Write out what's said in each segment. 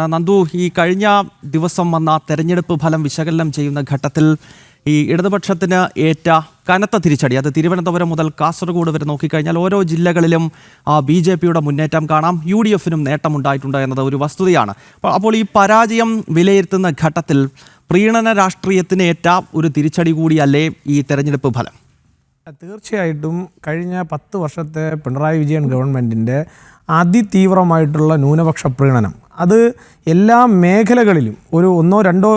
നന്ദു ഈ കഴിഞ്ഞ ദിവസം വന്ന തെരഞ്ഞെടുപ്പ് ഫലം വിശകലനം ചെയ്യുന്ന ഘട്ടത്തിൽ ഈ ഇടതുപക്ഷത്തിന് ഏറ്റ കനത്ത തിരിച്ചടി. അത് തിരുവനന്തപുരം മുതൽ കാസർഗോഡ് വരെ നോക്കിക്കഴിഞ്ഞാൽ ഓരോ ജില്ലകളിലും ബി ജെ പിയുടെ മുന്നേറ്റം കാണാം. യു ഡി എഫിനും നേട്ടമുണ്ടായിട്ടുണ്ട് എന്നത് ഒരു വസ്തുതയാണ്. അപ്പോൾ- ഈ പരാജയം വിലയിരുത്തുന്ന ഘട്ടത്തിൽ പ്രീണന രാഷ്ട്രീയത്തിന് ഏറ്റ ഒരു തിരിച്ചടി കൂടിയല്ലേ ഈ തെരഞ്ഞെടുപ്പ് ഫലം? തീർച്ചയായിട്ടും കഴിഞ്ഞ പത്ത് വർഷത്തെ പിണറായി വിജയൻ ഗവൺമെന്റിന്റെ അതിതീവ്രമായിട്ടുള്ള ന്യൂനപക്ഷ പ്രീണനം അത് എല്ലാ മേഖലകളിലും ഒരു ഒന്നോ രണ്ടോ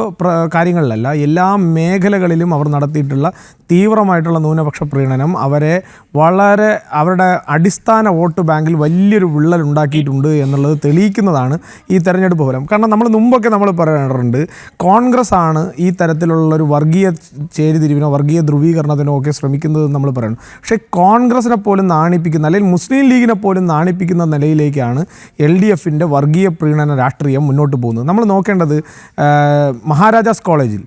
കാര്യങ്ങളിലല്ല എല്ലാ മേഖലകളിലും അവർ നടത്തിയിട്ടുള്ള തീവ്രമായിട്ടുള്ള ന്യൂനപക്ഷ പ്രീണനം അവരെ വളരെ അവരുടെ അടിസ്ഥാന വോട്ട് ബാങ്കിൽ വലിയൊരു വിള്ളൽ ഉണ്ടാക്കിയിട്ടുണ്ട് എന്നുള്ളത് തെളിയിക്കുന്നതാണ് ഈ തെരഞ്ഞെടുപ്പ് ഫലം. കാരണം നമ്മൾ മുമ്പൊക്കെ നമ്മൾ പറയാറുണ്ട് കോൺഗ്രസ് ആണ് ഈ തരത്തിലുള്ള ഒരു വർഗീയ ചേരിതിരിവിനോ വർഗീയ ധ്രുവീകരണത്തിനോ ഒക്കെ ശ്രമിക്കുന്നത് നമ്മൾ പറയുന്നു. പക്ഷേ കോൺഗ്രസിനെ പോലും നാണിപ്പിക്കുന്ന അല്ലെങ്കിൽ മുസ്ലിം ലീഗിനെ പോലും നാണിപ്പിക്കുന്ന നിലയിലേക്കാണ് എൽ ഡി എഫിന്റെ വർഗീയ പ്രീണന രാഷ്ട്രീയം മുന്നോട്ട് പോകുന്നത്. നമ്മൾ നോക്കേണ്ടത് മഹാരാജാസ് കോളേജിൽ.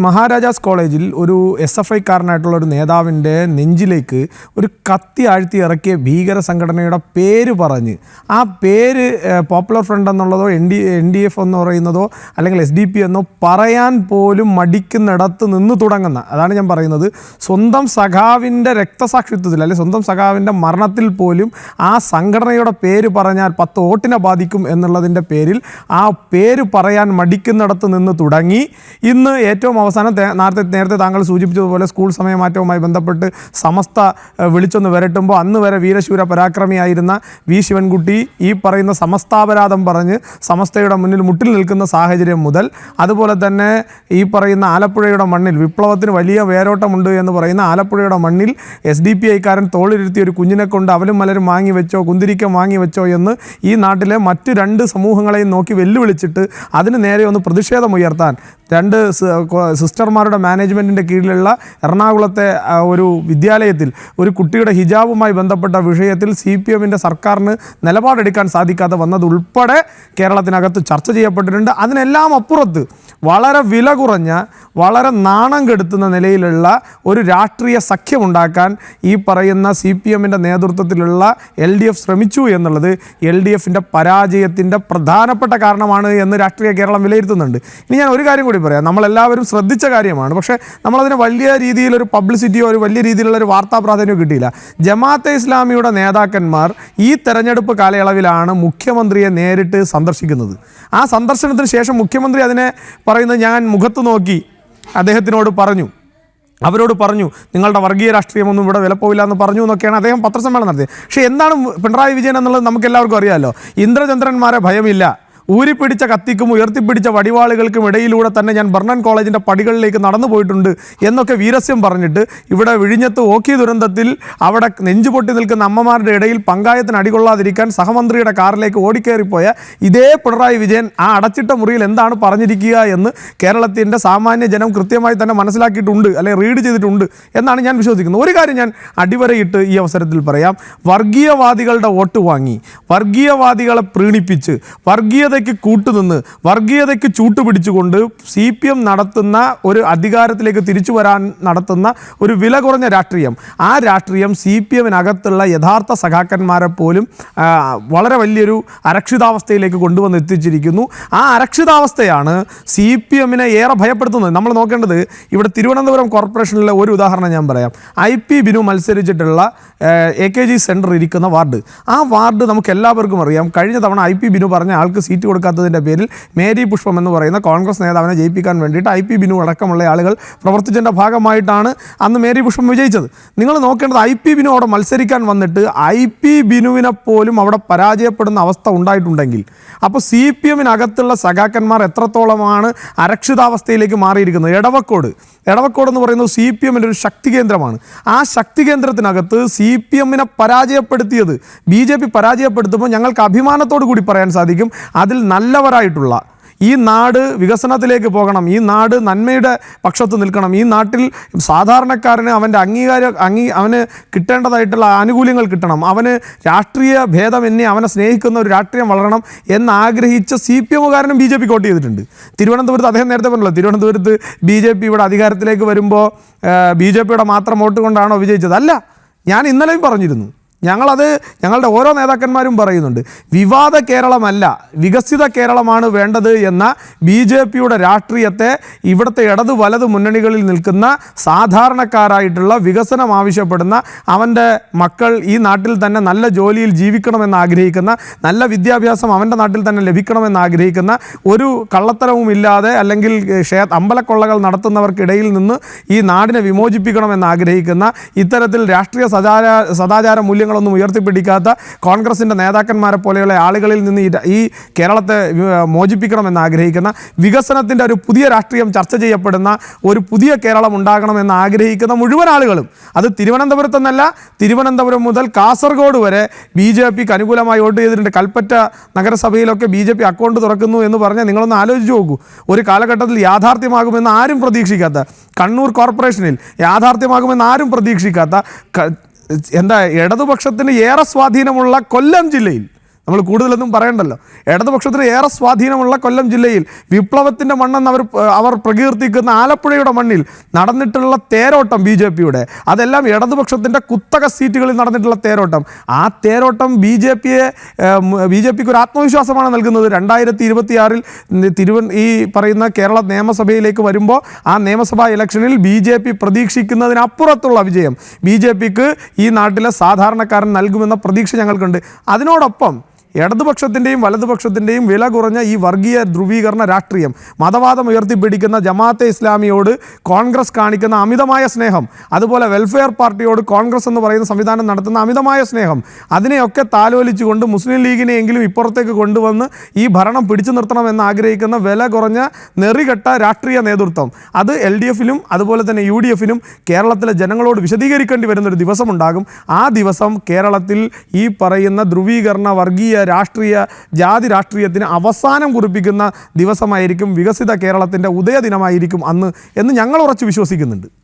മഹാരാജാസ് കോളേജിൽ ഒരു എസ് എഫ് ഐക്കാരനായിട്ടുള്ള ഒരു നേതാവിന്റെ നെഞ്ചിലേക്ക് ഒരു കത്തി ആഴ്ത്തി ഇറക്കിയ ഭീകര സംഘടനയുടെ പേര് പറഞ്ഞ് ആ പേര് popular front എന്നുള്ളതോ N D N D F എന്ന് പറയുന്നതോ അല്ലെങ്കിൽ എസ് ഡി പി എന്നോ പറയാൻ പോലും മടിക്കുന്നിടത്ത് നിന്ന് തുടങ്ങുന്ന അതാണ് ഞാൻ പറയുന്നത് സ്വന്തം സഖാവിന്റെ രക്തസാക്ഷിത്വത്തിൽ അല്ലെങ്കിൽ സ്വന്തം സഖാവിന്റെ മരണത്തിൽ പോലും ആ സംഘടനയുടെ പേര് പറഞ്ഞാൽ പത്ത് വോട്ടിനെ ബാധിക്കും എന്നുള്ളതിന്റെ പേരിൽ ആ പേര് പറയാൻ മടിക്കുന്നിടത്ത് നിന്ന് തുടങ്ങി. ഇന്ന് ഏറ്റവും അവസാനം നേരത്തെ നേരത്തെ താങ്കൾ സൂചിപ്പിച്ചതുപോലെ സ്കൂൾ സമയമാറ്റവുമായി ബന്ധപ്പെട്ട് സമസ്ത വിളിച്ചൊന്ന് വരട്ടുമ്പോൾ അന്ന് വരെ വീരശൂര പരാക്രമിയായിരുന്ന വി. ശിവൻകുട്ടി ഈ പറയുന്ന സമസ്താപരാധം പറഞ്ഞ് സമസ്തയുടെ മുന്നിൽ മുട്ടിൽ നിൽക്കുന്ന സാഹചര്യം മുതൽ അതുപോലെ തന്നെ ഈ പറയുന്ന ആലപ്പുഴയുടെ മണ്ണിൽ വിപ്ലവത്തിന് വലിയ വേരോട്ടമുണ്ട് എന്ന് പറയുന്ന ആലപ്പുഴയുടെ മണ്ണിൽ എസ് ഡി പി ഐക്കാരൻ തോളിരുത്തി ഒരു കുഞ്ഞിനെ കൊണ്ട് അവലും മലരും വാങ്ങി വെച്ചോ കുന്തിരിക്കം വാങ്ങി വെച്ചോ എന്ന് ഈ നാട്ടിലെ മറ്റു രണ്ട് സമൂഹങ്ങളെയും നോക്കി വെല്ലുവിളിച്ചിട്ട് അതിന് നേരെ ഒന്ന് പ്രതിഷേധമുയർത്താൻ രണ്ട് സിസ്റ്റർമാരുടെ മാനേജ്മെന്റിന്റെ കീഴിലുള്ള എറണാകുളത്തെ ഒരു വിദ്യാലയത്തിൽ ഒരു കുട്ടിയുടെ ഹിജാബുമായി ബന്ധപ്പെട്ട വിഷയത്തിൽ സി പി എമ്മിന്റെ സർക്കാരിന് നിലപാടെടുക്കാൻ സാധിക്കാതെ വന്നതുൾപ്പെടെ കേരളത്തിനകത്ത് ചർച്ച ചെയ്യപ്പെട്ടിട്ടുണ്ട്. അതിനെല്ലാം അപ്പുറത്ത് വളരെ വില കുറഞ്ഞ വളരെ നാണം കെടുത്തുന്ന നിലയിലുള്ള ഒരു രാഷ്ട്രീയ സഖ്യമുണ്ടാക്കാൻ ഈ പറയുന്ന സി പി എമ്മിന്റെ നേതൃത്വത്തിലുള്ള എൽ ഡി എഫ് ശ്രമിച്ചു എന്നുള്ളത് എൽ ഡി എഫിന്റെ പരാജയത്തിന്റെ പ്രധാനപ്പെട്ട കാരണമാണ് എന്ന് രാഷ്ട്രീയ കേരളം വിലയിരുത്തുന്നുണ്ട്. ഇനി ഞാൻ ഒരു കാര്യം കൂടി പറയാം. നമ്മളെല്ലാവരും ശ്രദ്ധിച്ച കാര്യമാണ്. പക്ഷേ നമ്മളതിന് വലിയ രീതിയിലൊരു പബ്ലിസിറ്റിയോ ഒരു വലിയ രീതിയിലുള്ള ഒരു വാർത്താ പ്രാധാന്യമോ കിട്ടിയില്ല. ജമാഅത്തെ ഇസ്ലാമിയുടെ നേതാക്കന്മാർ ഈ തെരഞ്ഞെടുപ്പ് കാലയളവിലാണ് മുഖ്യമന്ത്രിയെ നേരിട്ട് സന്ദർശിക്കുന്നത്. ആ സന്ദർശനത്തിന് ശേഷം മുഖ്യമന്ത്രി അതിനെ പറയുന്നത് ഞാൻ മുഖത്ത് നോക്കി അദ്ദേഹത്തിനോട് പറഞ്ഞു. അവരോട് പറഞ്ഞു നിങ്ങളുടെ വർഗീയ രാഷ്ട്രീയമൊന്നും ഇവിടെ വിലപ്പോവില്ല എന്ന് പറഞ്ഞു എന്നൊക്കെയാണ് അദ്ദേഹം പത്രസമ്മേളനം നടത്തിയത്. പക്ഷേ എന്താണ് പിണറായി വിജയൻ എന്നുള്ളത് നമുക്ക് എല്ലാവർക്കും അറിയാമല്ലോ. ഇന്ദ്രചന്ദ്രന്മാരെ ഭയമില്ല. ഊരിപ്പിടിച്ച കത്തിക്കും ഉയർത്തിപ്പിടിച്ച വടിവാളുകൾക്കും ഇടയിലൂടെ തന്നെ ഞാൻ ബർണൻ കോളേജിന്റെ പടികളിലേക്ക് നടന്നു പോയിട്ടുണ്ട് എന്നൊക്കെ വീരസ്യം പറഞ്ഞിട്ട് ഇവിടെ വിഴിഞ്ഞത്ത് ഓക്കി ദുരന്തത്തിൽ അവിടെ നെഞ്ചുപൊട്ടി നിൽക്കുന്ന അമ്മമാരുടെ ഇടയിൽ പങ്കായത്തിന് അടികൊള്ളാതിരിക്കാൻ സഹമന്ത്രിയുടെ കാറിലേക്ക് ഓടിക്കേറിപ്പോയ ഇതേ പിണറായി വിജയൻ ആ അടച്ചിട്ട മുറിയിൽ എന്താണ് പറഞ്ഞിരിക്കുക എന്ന് കേരളത്തിന്റെ സാമാന്യ ജനം കൃത്യമായി തന്നെ മനസ്സിലാക്കിയിട്ടുണ്ട് അല്ലെങ്കിൽ റീഡ് ചെയ്തിട്ടുണ്ട് എന്നാണ് ഞാൻ വിശ്വസിക്കുന്നത്. ഒരു കാര്യം ഞാൻ അടിവരയിട്ട് ഈ അവസരത്തിൽ പറയാം. വർഗീയവാദികളുടെ വോട്ട് വാങ്ങി. വർഗീയവാദികളെ പ്രീണിപ്പിച്ച് വർഗീയതയ്ക്ക് കൂട്ടുനിന്ന് വർഗീയതയ്ക്ക് ചൂട്ടുപിടിച്ചുകൊണ്ട് സി പി എം നടത്തുന്ന ഒരു അധികാരത്തിലേക്ക് തിരിച്ചു വരാൻ നടത്തുന്ന ഒരു വില കുറഞ്ഞ രാഷ്ട്രീയം. ആ രാഷ്ട്രീയം സി പി എമ്മിനകത്തുള്ള യഥാർത്ഥ സഖാക്കന്മാരെ പോലും വളരെ വലിയൊരു അരക്ഷിതാവസ്ഥയിലേക്ക് കൊണ്ടുവന്ന് എത്തിച്ചിരിക്കുന്നു. ആ അരക്ഷിതാവസ്ഥയാണ് സി പി എമ്മിനെ ഏറെ ഭയപ്പെടുത്തുന്നത്. നമ്മൾ നോക്കേണ്ടത് ഇവിടെ തിരുവനന്തപുരം കോർപ്പറേഷനിലെ ഒരു ഉദാഹരണം ഞാൻ പറയാം. ഐ പി ബിനു മത്സരിച്ചിട്ടുള്ള എ കെ ജി സെന്റർ ഇരിക്കുന്ന വാർഡ്. ആ വാർഡ് നമുക്ക് എല്ലാവർക്കും അറിയാം. കഴിഞ്ഞ തവണ ഐ പി ബിനു പറഞ്ഞ ആൾക്ക് സീറ്റ് കൊടുക്കാത്തതിന്റെ പേരിൽ മേരി പുഷ്പം എന്ന് പറയുന്ന കോൺഗ്രസ് നേതാവിനെ ജയിപ്പിക്കാൻ വേണ്ടിയിട്ട് ഐ പി ബിനു അടക്കമുള്ള ആളുകൾ പ്രവർത്തിച്ചതിന്റെ ഭാഗമായിട്ടാണ് അന്ന് മേരി പുഷ്പം വിജയിച്ചത്. നിങ്ങൾ നോക്കേണ്ടത് ഐ പി ബിനു അവിടെ മത്സരിക്കാൻ വന്നിട്ട് ഐ പി ബിനുവിനെ പോലും അവിടെ പരാജയപ്പെടുന്ന അവസ്ഥ ഉണ്ടായിട്ടുണ്ടെങ്കിൽ അപ്പോൾ സി പി എമ്മിനകത്തുള്ള സഖാക്കന്മാർ എത്രത്തോളമാണ് അരക്ഷിതാവസ്ഥയിലേക്ക് മാറിയിരിക്കുന്നത്? എടവക്കോട്. എടവക്കോട് എന്ന് പറയുന്നത് സി പി എമ്മിന്റെ ഒരു ശക്തി കേന്ദ്രമാണ്. ആ ശക്തി കേന്ദ്രത്തിനകത്ത് സി പി എമ്മിനെ പരാജയപ്പെടുത്തിയത്. ബി ജെ പി പരാജയപ്പെടുത്തുമ്പോൾ ഞങ്ങൾക്ക് അഭിമാനത്തോടു കൂടി പറയാൻ സാധിക്കും അതിൽ നല്ലവരായിട്ടുള്ള ഈ നാട് വികസനത്തിലേക്ക് പോകണം ഈ നാട് നന്മയുടെ പക്ഷത്ത് നിൽക്കണം ഈ നാട്ടിൽ സാധാരണക്കാരന് അവന്റെ അംഗീകാര അംഗീ അവന് കിട്ടേണ്ടതായിട്ടുള്ള ആനുകൂല്യങ്ങൾ കിട്ടണം അവന് രാഷ്ട്രീയ ഭേദമെന്നെ അവനെ സ്നേഹിക്കുന്ന ഒരു രാഷ്ട്രീയം വളരണം എന്നാഗ്രഹിച്ച സി പി എമ്മുകാരനും ബി ജെ പി വോട്ട് ചെയ്തിട്ടുണ്ട്. തിരുവനന്തപുരത്ത് അദ്ദേഹം നേരത്തെ പറഞ്ഞല്ലോ തിരുവനന്തപുരത്ത് ബി ജെ പി ഇവിടെ അധികാരത്തിലേക്ക് വരുമ്പോൾ ബി ജെ പിയുടെ മാത്രം വോട്ട് കൊണ്ടാണോ വിജയിച്ചത്? അല്ല ഞാൻ ഇന്നലെയും പറഞ്ഞിരുന്നു. ഞങ്ങളത് ഞങ്ങളുടെ ഓരോ നേതാക്കന്മാരും പറയുന്നുണ്ട്. വിവാദ കേരളമല്ല വികസിത കേരളമാണ് വേണ്ടത് എന്ന ബി ജെ പിയുടെ രാഷ്ട്രീയത്തെ ഇവിടുത്തെ ഇടത് വലത് മുന്നണികളിൽ നിൽക്കുന്ന സാധാരണക്കാരായിട്ടുള്ള വികസനം ആവശ്യപ്പെടുന്ന അവന്റെ മക്കൾ ഈ നാട്ടിൽ തന്നെ നല്ല ജോലിയിൽ ജീവിക്കണമെന്ന് ആഗ്രഹിക്കുന്ന നല്ല വിദ്യാഭ്യാസം അവന്റെ നാട്ടിൽ തന്നെ ലഭിക്കണമെന്ന് ആഗ്രഹിക്കുന്ന ഒരു കള്ളത്തരവും ഇല്ലാതെ അല്ലെങ്കിൽ ക്ഷേ അമ്പലക്കൊള്ളകൾ നടത്തുന്നവർക്കിടയിൽ നിന്ന് ഈ നാടിനെ വിമോചിപ്പിക്കണമെന്ന് ആഗ്രഹിക്കുന്ന ഇത്തരത്തിൽ രാഷ്ട്രീയ സദാചാര സദാചാര മൂല്യങ്ങളൊന്നും ഉയർത്തിപ്പിടിക്കാത്ത കോൺഗ്രസിന്റെ നേതാക്കന്മാരെ പോലെയുള്ള ആളുകളിൽ നിന്ന് ഈ കേരളത്തെ മോചിപ്പിക്കണമെന്ന് ആഗ്രഹിക്കുന്ന വികസനത്തിന്റെ ഒരു പുതിയ രാഷ്ട്രീയം ചർച്ച ചെയ്യപ്പെടുന്ന ഒരു പുതിയ കേരളം ഉണ്ടാകണമെന്ന് ആഗ്രഹിക്കുന്ന മുഴുവൻ ആളുകളും അത് തിരുവനന്തപുരത്ത് നിന്നല്ല തിരുവനന്തപുരം മുതൽ കാസർഗോഡ് വരെ ബി ജെ പിക്ക് അനുകൂലമായി വോട്ട് ചെയ്തിട്ടുണ്ട്. കൽപ്പറ്റ നഗരസഭയിലൊക്കെ ബി ജെ പി അക്കൗണ്ട് തുറക്കുന്നു എന്ന് പറഞ്ഞാൽ നിങ്ങളൊന്ന് ആലോചിച്ച് നോക്കൂ. ഒരു കാലഘട്ടത്തിൽ യാഥാർത്ഥ്യമാകുമെന്ന് ആരും പ്രതീക്ഷിക്കാത്ത കണ്ണൂർ കോർപ്പറേഷനിൽ യാഥാർത്ഥ്യമാകുമെന്ന് ആരും പ്രതീക്ഷിക്കാത്ത എന്താ ഇടതുപക്ഷത്തിന് ഏറെ സ്വാധീനമുള്ള കൊല്ലം ജില്ലയിൽ നമ്മൾ കൂടുതലൊന്നും പറയണ്ടല്ലോ. ഇടതുപക്ഷത്തിന് ഏറെ സ്വാധീനമുള്ള കൊല്ലം ജില്ലയിൽ വിപ്ലവത്തിന്റെ മണ്ണെന്ന് അവർ അവർ പ്രകീർത്തിക്കുന്ന ആലപ്പുഴയുടെ മണ്ണിൽ നടന്നിട്ടുള്ള തേരോട്ടം ബി ജെ പിയുടെ. അതെല്ലാം ഇടതുപക്ഷത്തിന്റെ കുത്തക സീറ്റുകളിൽ നടന്നിട്ടുള്ള തേരോട്ടം. ആ തേരോട്ടം ബി ജെ പിയെ ബി ജെ പിക്ക് ഒരു ആത്മവിശ്വാസമാണ് നൽകുന്നത്. രണ്ടായിരത്തി ഇരുപത്തിയാറിൽ തിരുവൻ ഈ പറയുന്ന കേരള നിയമസഭയിലേക്ക് വരുമ്പോൾ ആ നിയമസഭാ ഇലക്ഷനിൽ ബി ജെ പി പ്രതീക്ഷിക്കുന്നതിനപ്പുറത്തുള്ള വിജയം ബി ജെ പിക്ക് ഈ നാട്ടിലെ സാധാരണക്കാരൻ നൽകുമെന്ന പ്രതീക്ഷ ഞങ്ങൾക്കുണ്ട്. അതിനോടൊപ്പം ഇടതുപക്ഷത്തിന്റെയും വലതുപക്ഷത്തിന്റെയും വില കുറഞ്ഞ ഈ വർഗീയ ധ്രുവീകരണ രാഷ്ട്രീയം മതവാദം ഉയർത്തിപ്പിടിക്കുന്ന ജമാഅത്തെ ഇസ്ലാമിയോട് കോൺഗ്രസ് കാണിക്കുന്ന അമിതമായ സ്നേഹം അതുപോലെ വെൽഫെയർ പാർട്ടിയോട് കോൺഗ്രസ് എന്ന് പറയുന്ന സംവിധാനം നടത്തുന്ന അമിതമായ സ്നേഹം അതിനെയൊക്കെ താലോലിച്ചുകൊണ്ട് മുസ്ലിം ലീഗിനെയെങ്കിലും ഇപ്പുറത്തേക്ക് കൊണ്ടുവന്ന് ഈ ഭരണം പിടിച്ചു നിർത്തണമെന്ന് ആഗ്രഹിക്കുന്ന വില കുറഞ്ഞ നെറികെട്ട രാഷ്ട്രീയ നേതൃത്വം. അത് എൽ ഡി എഫിലും അതുപോലെ തന്നെ യു ഡി എഫിനും കേരളത്തിലെ ജനങ്ങളോട് വിശദീകരിക്കേണ്ടി വരുന്നൊരു ദിവസമുണ്ടാകും. ആ ദിവസം കേരളത്തിൽ ഈ പറയുന്ന ധ്രുവീകരണ വർഗീയ രാഷ്ട്രീയ ജാതി രാഷ്ട്രീയത്തിന് അവസാനം കുറിപ്പിക്കുന്ന ദിവസമായിരിക്കും വികസിത കേരളത്തിന്റെ ഉദയദിനമായിരിക്കും അന്ന് എന്ന് ഞങ്ങൾ ഉറച്ചു വിശ്വസിക്കുന്നുണ്ട്.